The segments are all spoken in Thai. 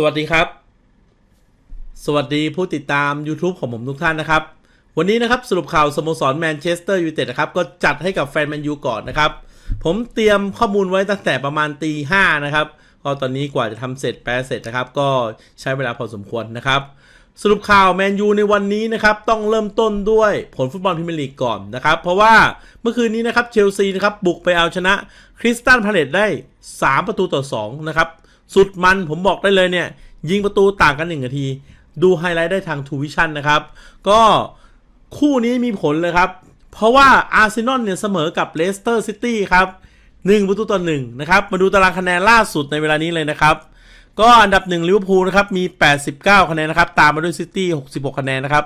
สวัสดีครับ สวัสดีผู้ติดตาม YouTube ของผมทุกท่านนะครับ วันนี้นะครับสรุปข่าวสโมสรแมนเชสเตอร์ยูไนเต็ดนะครับก็จัดให้กับแฟนแมนยูก่อนนะครับ ผมเตรียมข้อมูลไว้ตั้งแต่ประมาณตีห้านะครับก็ตอนนี้กว่าจะทำเสร็จแปลเสร็จนะครับ ก็ใช้เวลาพอสมควรนะครับ สรุปข่าวแมนยูในวันนี้นะครับต้องเริ่มต้นด้วยผลฟุตบอลพรีเมียร์ลีกก่อนนะครับ เพราะว่าเมื่อคืนนี้นะครับเชลซีนะครับบุกไปเอาชนะคริสตันพาเลตได้ 3 ประตูต่อ2นะครับ สุดมันผมบอกได้เลยเนี่ย ยิงประตูต่างกัน1นาที ดูไฮไลท์ได้ทางทูวิชั่นนะครับ ก็คู่นี้มีผลเลยครับ เพราะว่าอาร์เซนอลเนี่ยเสมอกับเลสเตอร์ซิตี้ครับ1ประตูต่อ1นะครับ มาดูตารางคะแนนล่าสุดในเวลานี้เลยนะครับ ก็อันดับ1ลิเวอร์พูลนะครับ มี 89 คะแนนนะครับ ตามมาด้วยซิตี้ 66 คะแนนนะครับ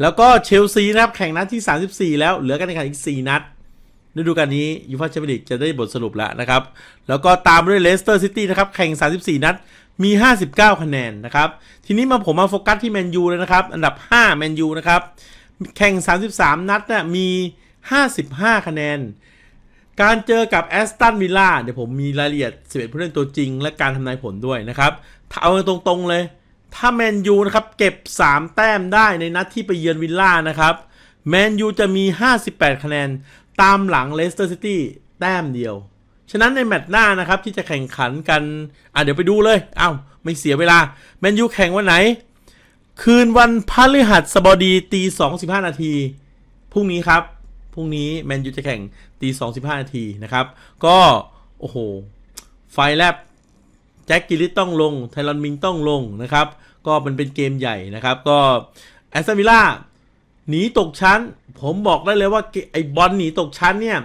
แล้วก็เชลซีนะครับ แข่งนัดที่ 34 แล้ว เหลือกันในการอีก 4 นัด ฤดูกาลนี้ยูฟ่าแชมเปี้ยนลีกจะได้บทสรุปแล้วนะครับ แล้วก็ตามด้วยเลสเตอร์ซิตี้นะครับ แข่ง 34 นัด มี 59 คะแนนนะครับ ทีนี้มาผมมาโฟกัสที่แมนยูเลยนะครับ อันดับ 5 แมนยูนะครับ แข่ง 33 นัดน่ะมี 55 คะแนน การเจอกับแอสตันวิลล่าเดี๋ยวผมมีรายละเอียด 11 ผู้เล่นตัวจริง และการทำนายผลด้วยนะครับถ้าเอาตรงๆเลย ถ้าแมนยูนะครับเก็บ 3 แต้มได้ในนัดที่ไปเยือนวิลล่านะครับแมนยูจะมี 58 คะแนน ตามหลังเลสเตอร์ซิตี้แต้มเดียว ฉะนั้นในแมตช์หน้านะครับที่จะแข่งขันกัน อะเดี๋ยวไปดูเลย เอ้าไม่เสียเวลา แมนยูแข่งวันไหน คืนวันพฤหัสบดีตีสองสิบห้านาทีพรุ่งนี้ครับพรุ่งนี้แมนยูจะแข่งตีสองสิบห้านาทีนะครับ ก็โอ้โห ไฟแลบแจ็คกิลิตต้องลง ไทรอนมิงต้องลงนะครับ ก็มันเป็นเกมใหญ่นะครับ ก็แอสตันวิลล่าหนีตกชั้น ผมบอกได้เลยว่าไอบอลหนีตกชั้นเนี่ย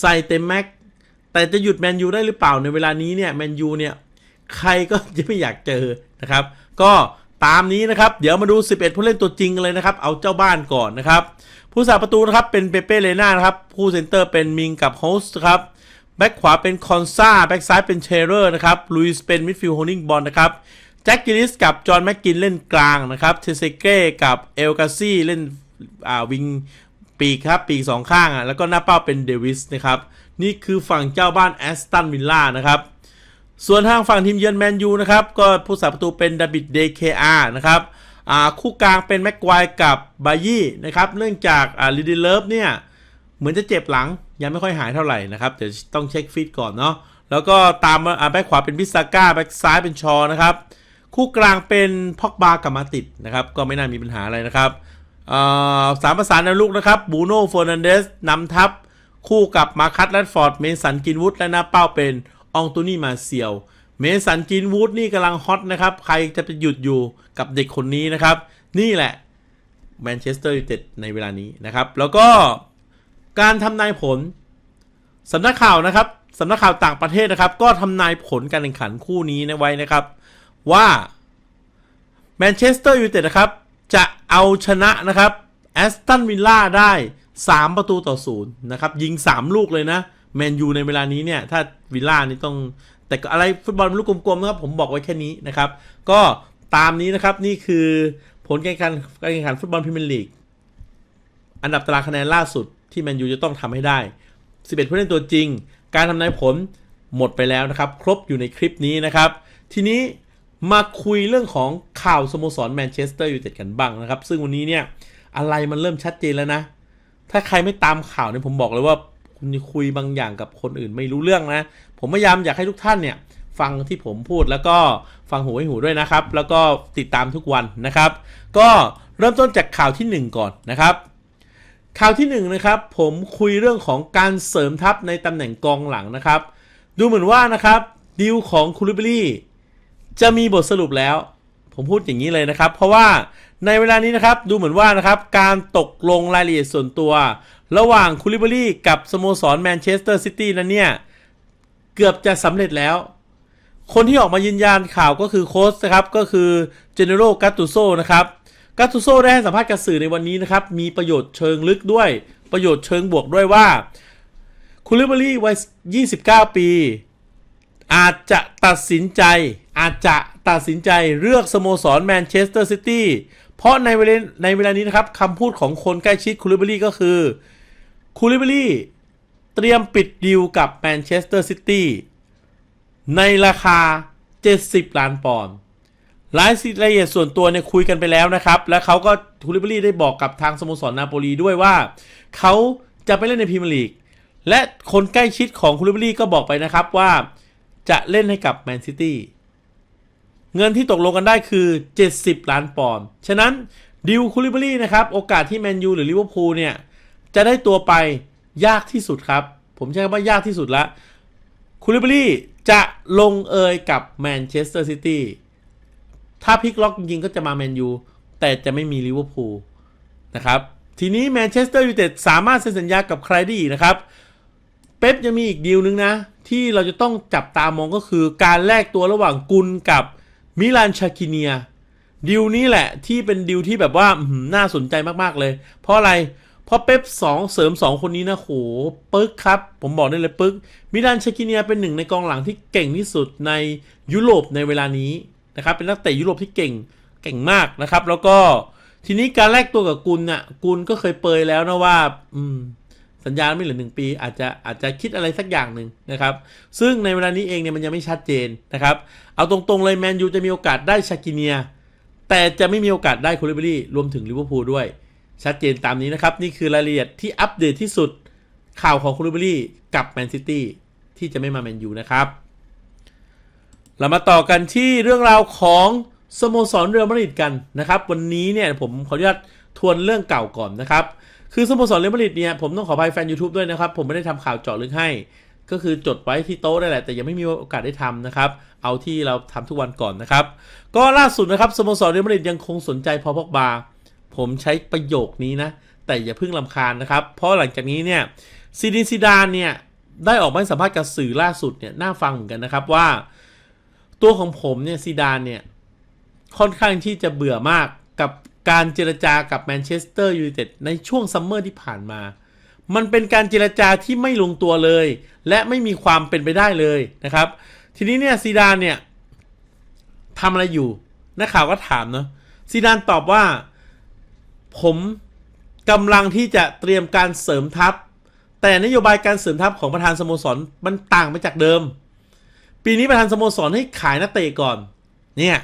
ใส่เต็มแม็กแต่จะหยุดแมนยูได้หรือเปล่าในเวลานี้เนี่ยแมนยูเนี่ยใครก็จะไม่อยากเจอนะครับ ก็ตามนี้นะครับ เดี๋ยวมาดู 11 ผู้เล่นตัวจริงเลยนะครับ เอาเจ้าบ้านก่อนนะครับ ผู้สาประตูนะครับเป็นเปเป้เลน่านะครับ ผู้เซนเตอร์เป็นมิงกับโฮสต์ครับแบ็กขวาเป็นคอนซาแบ็กซ้ายเป็นเชเรอร์นะครับลุยส์เป็นมิดฟิลด์โฮลิงบอลนะครับแจ็คกิลิสกับจอห์นแม็กกินเล่นกลางนะครับเทเซเก้กับเอลกาซี่เล่นอ่าวิง ปีกครับ ปีกสองข้างอะแล้วก็หน้าเป้าเป็นเดวิสนะครับ นี่คือฝั่งเจ้าบ้านแอสตันวิลล่านะครับ ส่วนทางฝั่งทีมเยือนแมนยูนะครับ ก็ผู้สาประตูเป็นดาบิดเดเคอาร์นะครับคู่กลางเป็นแม็กควายกับบายี่นะครับ เนื่องจากลิดิเลฟเนี่ย เหมือนจะเจ็บหลังยังไม่ค่อยหายเท่าไหร่นะครับ เดี๋ยวต้องเช็คฟิตก่อนเนาะแล้วก็ตามมาอ่าแบ็คขวาเป็นพิซซาก้าแบ็คซ้ายเป็นชอนะครับ คู่กลางเป็นพ็อกบากับมาติดนะครับ ก็ไม่น่ามีปัญหาอะไรนะครับ สามประสานในลูกนะครับบูโน่เฟอร์นันเดสนำทัพคู่กับมาคัตแรดฟอร์ด เมสันกินวูดและหน้าเป้าเป็นองตูนี่มาเซียว เมสันกินวูดนี่กำลังฮอตนะครับ ใครจะไปหยุดอยู่กับเด็กคนนี้นะครับ นี่แหละแมนเชสเตอร์ยูไนเต็ดในเวลานี้นะครับ แล้วก็การทำนายผลสำนักข่าวนะครับสำนักข่าวต่างประเทศนะครับ ก็ทำนายผลการแข่งขันคู่นี้นะไว้นะครับ ว่าแมนเชสเตอร์ยูไนเต็ดนะครับ เอาชนะนะครับแอสตันวิลล่าได้ 3 ประตูต่อศูนย์นะครับ ยิง 3 ลูกเลยนะแมนยูในเวลานี้เนี่ย ถ้าวิลล่านี่ต้อง แต่ก็อะไรฟุตบอลลูกกลมๆนะครับ ผมบอกไว้แค่นี้นะครับ ก็ตามนี้นะครับนี่คือผลการแข่งขันการแข่งขันฟุตบอลพรีเมียร์ลีกอันดับตารางคะแนนล่าสุดที่แมนยูจะต้องทำให้ได้ 11 ผู้เล่นตัวจริง การทำนายผลหมดไปแล้วนะครับ ครบอยู่ในคลิปนี้นะครับ ทีนี้ มาคุยเรื่องของข่าวสโมสรแมนเชสเตอร์ยูไนเต็ดกันบ้างนะครับ ซึ่งวันนี้เนี่ยอะไรมันเริ่มชัดเจนแล้วนะ ถ้าใครไม่ตามข่าวเนี่ยผมบอกเลยว่าคุณคุยบางอย่างกับคนอื่นไม่รู้เรื่องนะ ผมพยายามอยากให้ทุกท่านเนี่ยฟังที่ผมพูดแล้วก็ฟังหูให้หูด้วยนะครับ แล้วก็ติดตามทุกวันนะครับ ก็เริ่มต้นจากข่าวที่ 1 ก่อนนะครับ ข่าวที่1นงนะครับผมคุยเรื่องของการเสริมทัพในตำแหน่งกองหลังนะครับ ดูเหมือนว่านะครับดีลของคูลิบลี่ จะมีบทสรุปแล้ว ผมพูดอย่างนี้เลยนะครับ เพราะว่าในเวลานี้นะครับดูเหมือนว่านะครับการตกลงรายละเอียดส่วนตัว ระหว่างคูลิบลี่กับสโมสรแมนเชสเตอร์ซิตี้นั้นเนี่ย เกือบจะสำเร็จแล้ว คนที่ออกมายืนยันข่าวก็คือโค้ชนะครับ ก็คือเจเนโรกัตตุโซนะครับกัตตุโซได้ให้สัมภาษณ์กับสื่อในวันนี้นะครับ มีประโยชน์เชิงลึกด้วย ประโยชน์เชิงบวกด้วยว่าคูลิบลี่วัย 29 ปี อาจจะตัดสินใจ อาจจะตัดสินใจเลือกสโมสรแมนเชสเตอร์ซิตี้เพราะในเวลาในเวลานี้นะครับคำพูดของคนใกล้ชิดคูลิเบลี่ก็คือคูลิเบลี่เตรียมปิดดีลกับแมนเชสเตอร์ซิตี้ในราคา 70 ล้านปอนด์รายละเอียดส่วนตัวเนี่ยคุยกันไปแล้วนะครับ และเขาก็ทูริเบอรี่ได้บอกกับทางสโมสรนาโปลีด้วยว่า เขาจะไปเล่นในพรีเมียร์ลีก และคนใกล้ชิดของคูลิเบอรี่ก็บอกไปนะครับว่า จะเล่นให้กับแมนซิตี้เงินที่ตกลงกันได้คือ 70 ล้านปอนด์ ฉะนั้นดิวคูลิเบอรี่นะครับ โอกาสที่แมนยูหรือลิเวอร์พูลเนี่ย จะได้ตัวไปยากที่สุดครับ ผมใช้คำว่ายากที่สุดละคูลิเบอรี่จะลงเอยกับแมนเชสเตอร์ซิตี้ ถ้าพลิกล็อกจริงๆก็จะมาแมนยู แต่จะไม่มีลิเวอร์พูลนะครับ ทีนี้แมนเชสเตอร์ยูไนเต็ดสามารถเซ็นสัญญากับใครได้อีกนะครับ ป๊ปยังมีอีกดีลนึงนะ ที่เราจะต้องจับตามองก็คือการแลกตัวระหว่างกุลกับมิลานชาคิเนียดีลนี้แหละที่เป็นดีลที่แบบว่าน่าสนใจมากๆเลย เพราะอะไร เพราะเป๊ปสองเสริมสองคนนี้นะโหปึ๊กครับ ผมบอกได้เลยปึ๊กมิลานชาคิเนียเป็นหนึ่งในกองหลังที่เก่งที่สุดในยุโรปในเวลานี้นะครับเป็นนักเตะยุโรปที่เก่งเก่งมากนะครับ แล้วก็ทีนี้การแลกตัวกับกุลน่ะกุลก็เคยเปยแล้วนะว่า อืม สัญญาไม่เหลือหนึ่งปี อาจจะอาจจะคิดอะไรสักอย่างหนึ่งนะครับ ซึ่งในเวลานี้เองเนี่ยมันยังไม่ชัดเจนนะครับ เอาตรงๆเลยแมนยูจะมีโอกาสได้ชากิเนีย แต่จะไม่มีโอกาสได้คูลิเบอรี่รวมถึงลิเวอร์พูลด้วย ชัดเจนตามนี้นะครับ นี่คือรายละเอียดที่อัปเดตที่สุดข่าวของคูลิเบอรี่กับแมนซิตี้ที่จะไม่มาแมนยูนะครับ เรามาต่อกันที่เรื่องราวของสโมสรเรอัลมาดริดกันนะครับ วันนี้เนี่ยผมขออนุญาตทวนเรื่องเก่าก่อนนะครับ คือสโมสรเรอัลมาดริดเนี่ยผมต้องขออภัยแฟน YouTube ด้วยนะครับ ผมไม่ได้ทำข่าวเจาะลึกให้ ก็คือจดไว้ที่โต๊ะได้แหละ แต่ยังไม่มีโอกาสได้ทำนะครับ เอาที่เราทำทุกวันก่อนนะครับ ก็ล่าสุดนะครับสโมสรเรอัลมาดริดยังคงสนใจพอพอกบา ผมใช้ประโยคนี้นะ แต่อย่าเพิ่งลำคาญนะครับ เพราะหลังจากนี้เนี่ยซีดินซิดานเนี่ยได้ออกมาสัมภาษณ์กับสื่อล่าสุดเนี่ยน่าฟังเหมือนกันนะครับว่า ตัวของผมเนี่ยซีดานเนี่ยค่อนข้างที่จะเบื่อมากกับ การเจรจากับแมนเชสเตอร์ยูไนเต็ดในช่วงซัมเมอร์ที่ผ่านมา มันเป็นการเจรจาที่ไม่ลงตัวเลย และไม่มีความเป็นไปได้เลยนะครับ ทีนี้เนี่ยซีดานเนี่ยทำอะไรอยู่นักข่าวก็ถามเนาะซีดานตอบว่า ผมกำลังที่จะเตรียมการเสริมทัพ แต่นโยบายการเสริมทัพของประธานสโมสรมันต่างไปจากเดิม ปีนี้ประธานสโมสรให้ขายนักเตะก่อน เนี่ย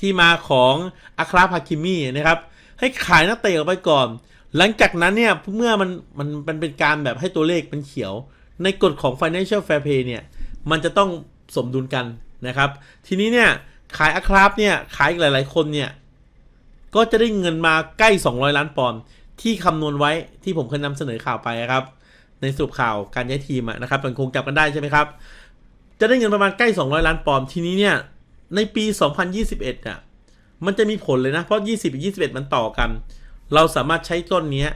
ที่มาของอัคราพาคิมีนะครับ ให้ขายนักเตะออกไปก่อน หลังจากนั้นเนี่ยเมื่อมันมันมันเป็นการแบบให้ตัวเลขมันเขียว ในกฎของ Financial Fair Play เนี่ยมันจะต้องสมดุลกันนะครับ ทีนี้เนี่ยขายอัคราฟเนี่ยขายอีกหลาย ๆ คนเนี่ยก็จะได้เงินมาใกล้ 200 ล้านปอนด์ที่คำนวณไว้ที่ผมเคยนำเสนอข่าวไปครับ ในสรุปข่าวการย้ายทีมนะครับมันคงจับกันได้ใช่ไหมครับ จะได้เงินประมาณใกล้ 200 ล้านปอนด์ทีนี้เนี่ย ในปี 2021อะมันจะมีผลเลยนะ เพราะ 20กับ21 มันต่อกัน เราสามารถใช้ต้นนี้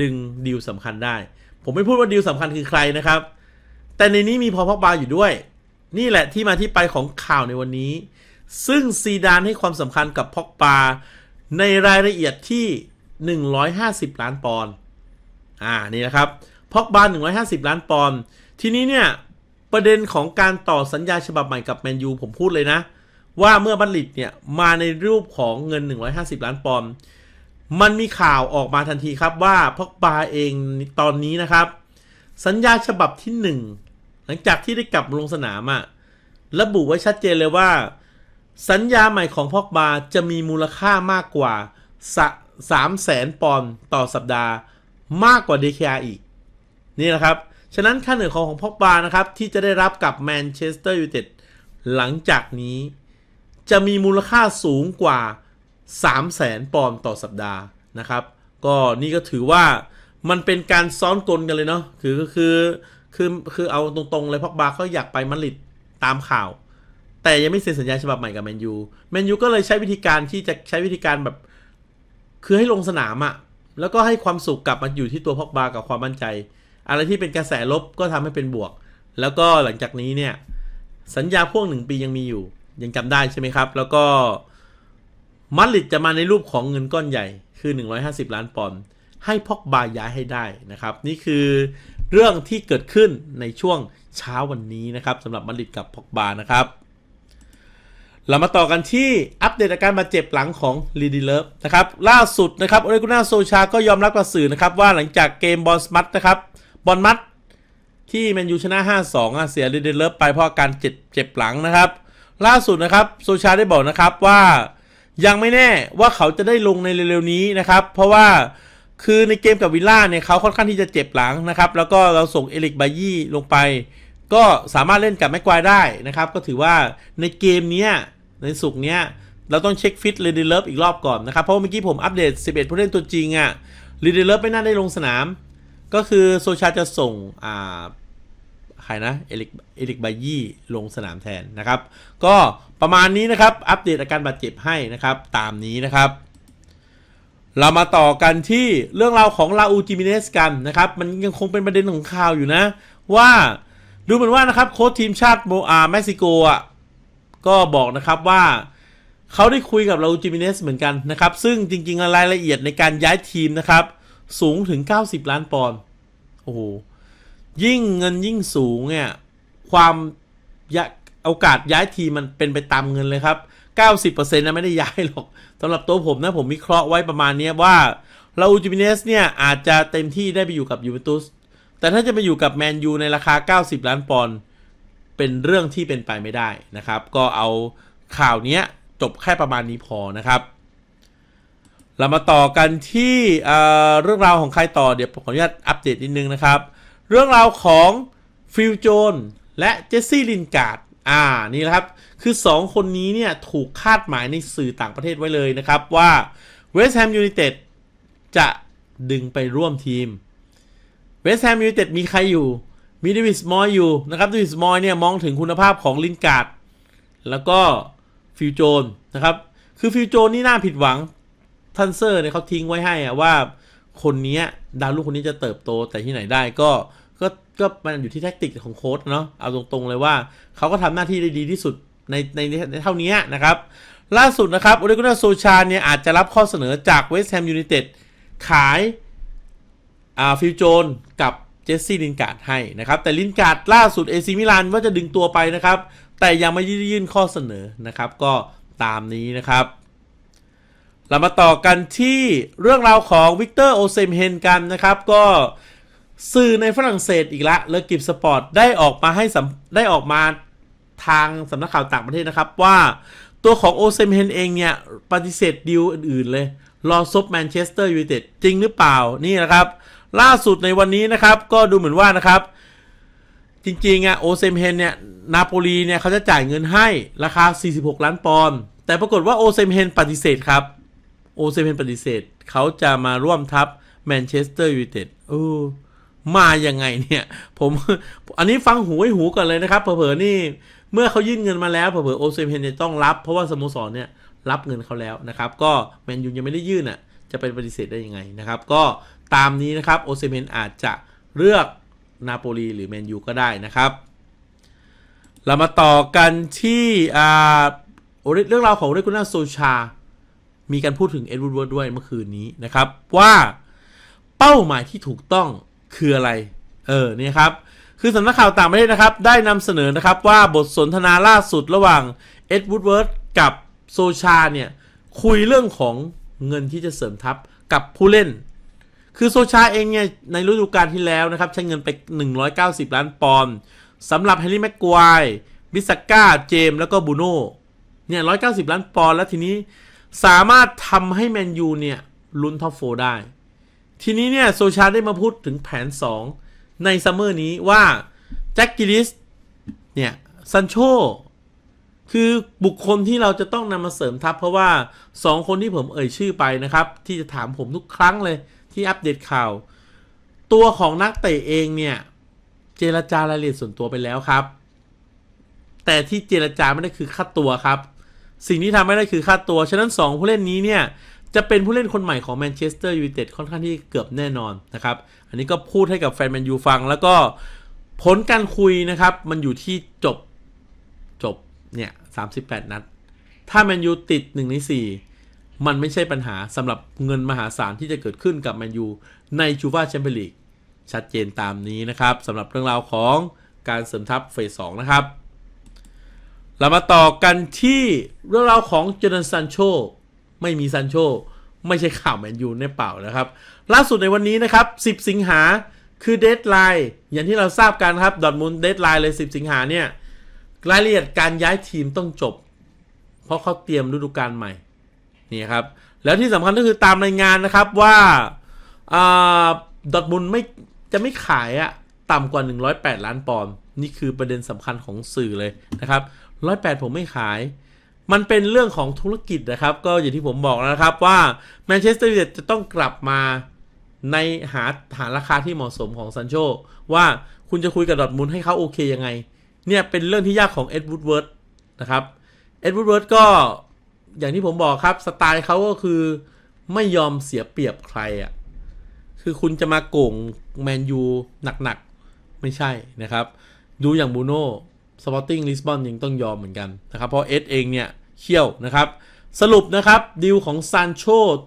ดึงดีลสำคัญได้ ผมไม่พูดว่าดีลสำคัญคือใครนะครับ แต่ในนี้มีพอพอกบาอยู่ด้วย นี่แหละที่มาที่ไปของข่าวในวันนี้ ซึ่งซีดานให้ความสำคัญกับพอกบาในรายละเอียดที่ 150 ล้านปอนด์ อ่า นี่นะครับพอกบา150 ล้านปอนด์ ทีนี้เนี่ย ประเด็นของการต่อสัญญาฉบับใหม่กับแมนยูผมพูดเลยนะ ว่าเมื่อบัลลิตเนี่ยมาในรูปของเงิน 150 ล้านปอนด์มันมีข่าวออกมาทันทีครับว่าพอกบาเองตอนนี้นะครับ สัญญาฉบับที่ 1 หลังจากที่ได้กลับลงสนามอะระบุไว้ชัดเจนเลยว่า สัญญาใหม่ของพอกบาจะมีมูลค่ามากกว่าสามแสนปอนด์ต่อสัปดาห์มากกว่า DKR อีก นี่นะครับ ฉะนั้นค่าเหนื่อยของของพอกบานะครับ ที่จะได้รับกับแมนเชสเตอร์ยูไนเต็ดหลังจากนี้ จะมีมูลค่าสูงกว่า 3 0 0แสนปอนด์ต่อสัปดาห์นะครับ ก็นี่ก็ถือว่ามันเป็นการซ้อนกลกันเลยเนาะคือคือคือคือเอาตรงๆเลยพอกบาเขาอยากไปมาดริดตามข่าว แต่ยังไม่เซ็นสัญญาฉบับใหม่กับแมนยูแมนยูก็เลยใช้วิธีการที่จะใช้วิธีการแบบ คือให้ลงสนามอะแล้วก็ให้ความสุขกลับมาอยู่ที่ตัวพอกบากับความมั่นใจ อะไรที่เป็นกระแสลบก็ทำให้เป็นบวก แล้วก็หลังจากนี้เนี่ย สัญญาพ่วงหนึ่งปียังมีอยู่ ยังจำได้ใช่ไหมครับ แล้วก็มัดริดจะมาในรูปของเงินก้อนใหญ่คือ 150 ล้านปอนด์ให้พอกบาย้ายให้ได้นะครับ นี่คือเรื่องที่เกิดขึ้นในช่วงเช้าวันนี้นะครับสำหรับมัดริดกับพอกบานะครับ เรามาต่อกันที่อัปเดตอาการบาดเจ็บหลังของลีดีเลิฟนะครับล่าสุดนะครับโอเลกุน่าโซชาก็ยอมรับกับสื่อนะครับว่าหลังจากเกมบอลสมัตนะครับบอลมัดที่แมนยูชนะ 5-2อะเสียลีดีเลิฟไปเพราะอาการเจ็บเจ็บหลังนะครับ ล่าสุดนะครับโซชาได้บอกนะครับว่ายังไม่แน่ว่าเขาจะได้ลงในเร็วๆนี้นะครับ เพราะว่าคือในเกมกับวิลล่าเนี่ยเขาค่อนข้างที่จะเจ็บหลังนะครับ แล้วก็เราส่งเอลิกบายี่ลงไป ก็สามารถเล่นกับแม็กควายได้นะครับ ก็ถือว่าในเกมเนี้ยในสุกเนี้ยเราต้องเช็คฟิตเรด y เลิฟอีกรอบก่อนนะครับ เพราะว่าเมื่อกี้ผมอัปเดต 11 ผู้เล่นตัวจริงอะ่ะเรด y เลิฟไม่น่าได้ลงสนาม ก็คือโซชาจะส่งอ่า ครนะเอลิกเอลิกบายี่ลงสนามแทนนะครับ ก็ประมาณนี้นะครับ อัปเดตอาการบาดเจ็บให้นะครับ ตามนี้นะครับเรามาต่อกันที่เรื่องราวของลาอูจิมิเนสกันนะครับ มันยังคงเป็นประเด็นของข่าวอยู่นะ ว่าดูเหมือนว่านะครับโค้ชทีมชาติโมอาเม็กซิโกอะก็บอกนะครับว่าเขาได้คุยกับลาอูจิมิเนสเหมือนกันนะครับ ซึ่งจริงๆรายละเอียดในการย้ายทีมนะครับ สูงถึง 90 ล้านปอนด์โอ้โห ยิ่งเงินยิ่งสูงเนี่ยความยะโอกาสย้ายทีมมันเป็นไปตามเงินเลยครับ 90%นะไม่ได้ย้ายหรอกสำหรับตัวผมนะผมวิเคราะห์ไว้ประมาณนี้ว่าลาอูจิมิเนสเนี่ยอาจจะเต็มที่ได้ไปอยู่กับยูเวนตุสแต่ถ้าจะไปอยู่กับแมนยูในราคา 90 ล้านปอนด์เป็นเรื่องที่เป็นไปไม่ได้นะครับ ก็เอาข่าวนี้จบแค่ประมาณนี้พอนะครับ เรามาต่อกันที่เเรื่องราวของใครต่อเดี๋ยวผมขออนุญาตอัปเดตนิดนึงนะครับ เรื่องราวของฟิลโจนและเจสซี่ลินการ์ดอ่านี่นะครับ คือ 2 คนนี้เนี่ย ถูกคาดหมายในสื่อต่างประเทศไว้เลยนะครับ ว่าเวสต์แฮมยูไนเต็ดจะดึงไปร่วมทีมเวสต์แฮมยูไนเต็ดมีใครอยู่ มีเดวิสมอยอยู่นะครับเดวิสมอยเนี่ย มองถึงคุณภาพของลินการ์ดแล้วก็ฟิลโจนนะครับ คือฟิลโจนนี่น่าผิดหวังทันเซอร์เนี่ยเขาทิ้งไว้ให้อะว่า คนนี้ดาวลูกคนนี้จะเติบโตแต่ที่ไหนได้ก็ก็ก็มันอยู่ที่แท็กติกของโค้ชเนาะเอาตรงๆเลยว่าเขาก็ทำหน้าที่ได้ดีที่สุดในในในเท่านี้นะครับ ล่าสุดนะครับโอเลกุนาโซชาเนี่ยอาจจะรับข้อเสนอจากเวสต์แฮมยูไนเต็ดขายอ่าฟิลโจนกับเจสซี่ลินการ์ดให้นะครับ แต่ลินการ์ดล่าสุดเอซิมิลานว่าจะดึงตัวไปนะครับ แต่ยังไม่ยื่นข้อเสนอนะครับ ก็ตามนี้นะครับ เรามาต่อกันที่เรื่องราวของวิกเตอร์โอเซมเฮนกันนะครับ ก็สื่อในฝรั่งเศสอีกละเลกิบสปอร์ตได้ออกมาให้ได้ออกมาทางสำนักข่าวต่างประเทศนะครับ ว่าตัวของโอเซมเฮนเองเนี่ย ปฏิเสธดีลอื่นๆเลย รอซบแมนเชสเตอร์ยูไนเต็ดจริงหรือเปล่านี่นะครับ ล่าสุดในวันนี้นะครับ ก็ดูเหมือนว่านะครับ จริงๆอะโอเซมเฮนเนี่ยนาโปลีเนี่ยเขาจะจ่ายเงินให้ราคา 46 ล้านปอนด์แต่ปรากฏว่าโอเซมเฮนปฏิเสธครับ โอเซเฮนปฏิเสธ เขาจะมาร่วมทัพแมนเชสเตอร์ยูไนเต็ดเออมายังไงเนี่ย ผมอันนี้ฟังหูไว้หูก่อนเลยนะครับเผลอๆนี่ เมื่อเขายื่นเงินมาแล้วเผลอๆโอเซเฮนจะต้องรับ เพราะว่าสโมสรเนี่ยรับเงินเขาแล้วนะครับ ก็แมนยูยังไม่ได้ยื่นอะ จะเป็นปฏิเสธได้ยังไงนะครับ ก็ตามนี้นะครับโอเซเฮนอาจจะเลือกนาโปลีหรือแมนยูก็ได้นะครับ เรามาต่อกันที่เรื่องราวของเรกุน่าโซชา มีการพูดถึงเอ็ดวูดเวิร์ดด้วยเมื่อคืนนี้นะครับ ว่าเป้าหมายที่ถูกต้องคืออะไร เออเนี่ยครับ คือสำนักข่าวต่างประเทศนะครับ ได้นำเสนอนะครับว่าบทสนทนาล่าสุดระหว่างเอ็ดวูดเวิร์ดกับโซชาเนี่ย คุยเรื่องของเงินที่จะเสริมทัพกับผู้เล่น คือโซชาเองเนี่ยในฤดูกาลที่แล้วนะครับ ใช้เงินไป 190 ล้านปอนด์สำหรับแฮร์รี่แม็กควายบิสก้า เจมแล้วก็บูโน่เนี่ย 190 ล้านปอนด์แล้วทีนี้ สามารถทำให้แมนยูเนี่ยลุ้นท็อปโฟได้ ทีนี้เนี่ยโซชาได้มาพูดถึงแผน 2 ในซัมเมอร์นี้ว่าแจ็คกิลิสเนี่ยซันโชคือบุคคลที่เราจะต้องนำมาเสริมทัพ เพราะว่า 2 คนที่ผมเอ่ยชื่อไปนะครับ ที่จะถามผมทุกครั้งเลยที่อัปเดตข่าว ตัวของนักเตะเองเนี่ย เจรจารายละเอียดส่วนตัวไปแล้วครับ แต่ที่เจรจาไม่ได้คือค่าตัวครับ สิ่งที่ทำไม่ได้คือค่าตัว ฉะนั้น 2 ผู้เล่นนี้เนี่ย จะเป็นผู้เล่นคนใหม่ของแมนเชสเตอร์ยูไนเต็ดค่อนข้างที่เกือบแน่นอนนะครับ อันนี้ก็พูดให้กับแฟนแมนยูฟัง แล้วก็ผลการคุยนะครับ มันอยู่ที่จบจบเนี่ยสานัด ถ้าแมนยูติด1ใน4 มันไม่ใช่ปัญหาสำหรับเงินมหาศาลที่จะเกิดขึ้นกับแมนยูในจูฟาแชมเปี้ยนลีกชัดเจนตามนี้นะครับสำหรับเรื่องราวของการเสริมทัพเฟสสองนะครับ เรามาต่อกันที่เรื่องราวของเจเนนซันโชไม่มีซันโชไม่ใช่ข่าวแมนยูในเปล่านะครับ ล่าสุดในวันนี้นะครับ 10 สิงหาคือเดทไลน์อย่างที่เราทราบกันครับดอทมูลเดทไลน์เลย 10 สิงหาเนี่ยรายละเอียดการย้ายทีมต้องจบ เพราะเขาเตรียมฤดูกาลใหม่นี่ครับ แล้วที่สำคัญก็คือตามรายงานนะครับว่าดอทมุนไม่จะไม่ขายอะต่ำกว่า 108 ล้านปอนด์นี่คือประเด็นสำคัญของสื่อเลยนะครับ 108ผมไม่ขาย มันเป็นเรื่องของธุรกิจนะครับ ก็อย่างที่ผมบอกแล้วนะครับว่าแมนเชสเตอร์ยูไนเต็ดจะต้องกลับมาในหาหาราคาที่เหมาะสมของซันโชว่าคุณจะคุยกับดอทมุนให้เขาโอเคยังไง เนี่ยเป็นเรื่องที่ยากของเอ็ดวูดเวิร์ดนะครับเอ็ดวูดเวิร์ดก็อย่างที่ผมบอกครับสไตล์เขาก็คือไม่ยอมเสียเปรียบใครอะ่ะคือคุณจะมาโก่งแมนยูหนักๆ ไม่ใช่นะครับ ดูอย่างบูโน่ สปอร์ติ้งลิสบอนยังต้องยอมเหมือนกันนะครับเพราะเอสเองเนี่ยเขี้ยวนะครับ สรุปนะครับดีลของซานโช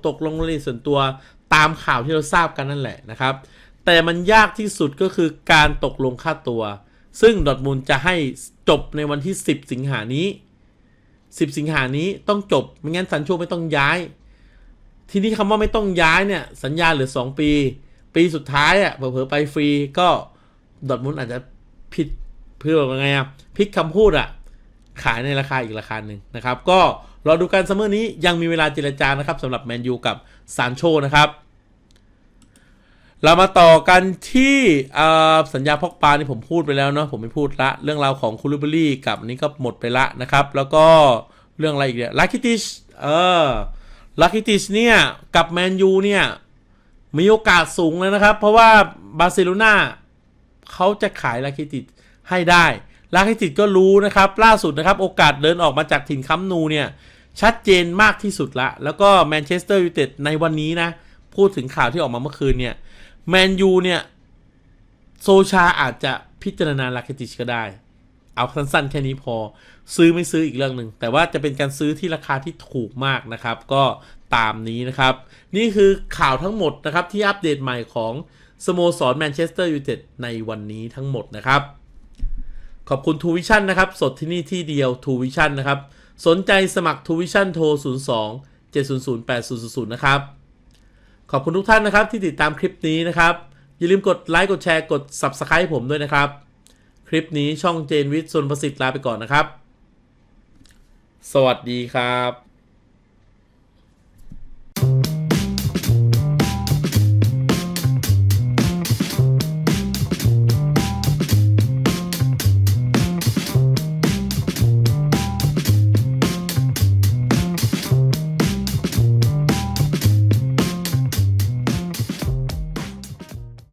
ตกลงรายส่วนตัวตามข่าวที่เราทราบกันนั่นแหละนะครับ แต่มันยากที่สุดก็คือการตกลงค่าตัว ซึ่งดอทมุนด์จะให้จบในวันที่ 10 สิงหานี้ 10 สิงหานี้ต้องจบไม่งั้นซันโชไม่ต้องย้าย ทีนี้คำว่าไม่ต้องย้ายเนี่ยสัญญาเหลือ 2 ปี ปีสุดท้ายอะเผลอๆไปฟรีก็ดอทมุนด์อาจจะผิด เพื่อว่าไงอะพลิกคำพูดอะขายในราคาอีกราคาหนึ่งนะครับ ก็รอดูกันซัมเมอร์นี้ยังมีเวลาเจรจานะครับสำหรับแมนยูกับซานโชนะครับ เรามาต่อกันที่สัญญาพกปานี่ผมพูดไปแล้วเนาะผมไม่พูดละ เรื่องราวของคูลูเบอรี่กับนนี้ก็หมดไปละนะครับ แล้วก็เรื่องอะไรอีกเนี่ยลักคิติชเออลักคิติชเนี่ยกับแมนยูเนี่ยมีโอกาสสูงเลยนะครับ เพราะว่าบาร์เซโลนาเขาจะขายลักคิติช ให้ได้ลักคิติชก็รู้นะครับ ล่าสุดนะครับ โอกาสเดินออกมาจากถิ่นคัมนูเนี่ย ชัดเจนมากที่สุดละ แล้วก็แมนเชสเตอร์ยูไนเต็ดในวันนี้นะ พูดถึงข่าวที่ออกมาเมื่อคืนเนี่ยแมนยูเนี่ย โซชาอาจจะพิจารณาลาเคติชก็ได้ เอาสั้นๆแค่นี้พอ ซื้อไม่ซื้ออีกเรื่องหนึ่ง แต่ว่าจะเป็นการซื้อที่ราคาที่ถูกมากนะครับ ก็ตามนี้นะครับ นี่คือข่าวทั้งหมดนะครับที่อัปเดตใหม่ของสโมสรแมนเชสเตอร์ยูไนเต็ดในวันนี้ทั้งหมดนะครับ ขอบคุณทูวิชั่นนะครับ สดที่นี่ที่เดียวทูวิชั่นนะครับ สนใจสมัครทูวิชั่นโทร 02 700 8000 นะครับ ขอบคุณทุกท่านนะครับที่ติดตามคลิปนี้นะครับ อย่าลืมกดไลค์กดแชร์กด Subscribe ผมด้วยนะครับ คลิปนี้ช่องเจนวิทย์ส่วนประสิทธิ์ลาไปก่อนนะครับ สวัสดีครับ